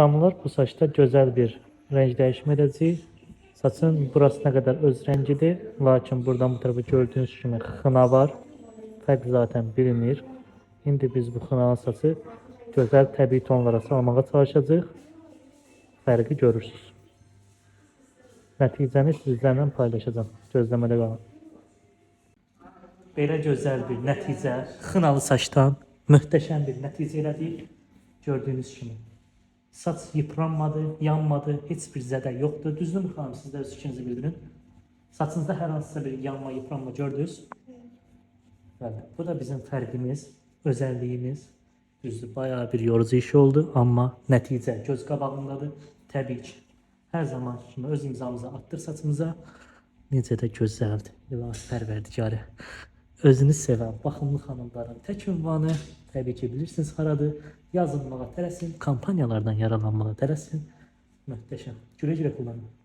Damlalar bu saçda güzel bir renk değişimi edəcək. Saçın burasına kadar öz rengidir. Lakin buradan bu tarafa gördüğünüz kimi xına var. Fərq zaten bilinir. İndi biz bu xınalı saçı gözəl təbii tonlara salmağa çalışacağıq. Fərqi görürsünüz. Nəticəni sizlərlə paylaşacağım. Gözləmədə qalın. Belə gözəl bir nəticə, xınalı saçdan möhtəşəm bir nəticə elədik. Gördüyünüz kimi. Saç yıpranmadı, yanmadı, heç bir zədə yoxdur. Düzdürmü xanım? Siz də öz fikrinizi bildirin. Saçınızda hər hansısa bir yanma, yıpranma gördünüz? Bəli, bu da bizim fərqimiz, özəlliyimiz. Düzdür, bayağı bir yorucu iş oldu, amma nəticə göz qabağındadır. Təbii ki, hər zaman kimi öz imzamızı atdır saçımıza. Necə də gözəldir. İlahi pərverdigarı. Özünü sevən, baxımlı xanımların tək ünvanı təbii ki, bilirsiniz haradır. Yazılmağa tələsin, kampaniyalardan yaralanmağa tələsin. Möhtəşəm. Gülə-gülə kullanın.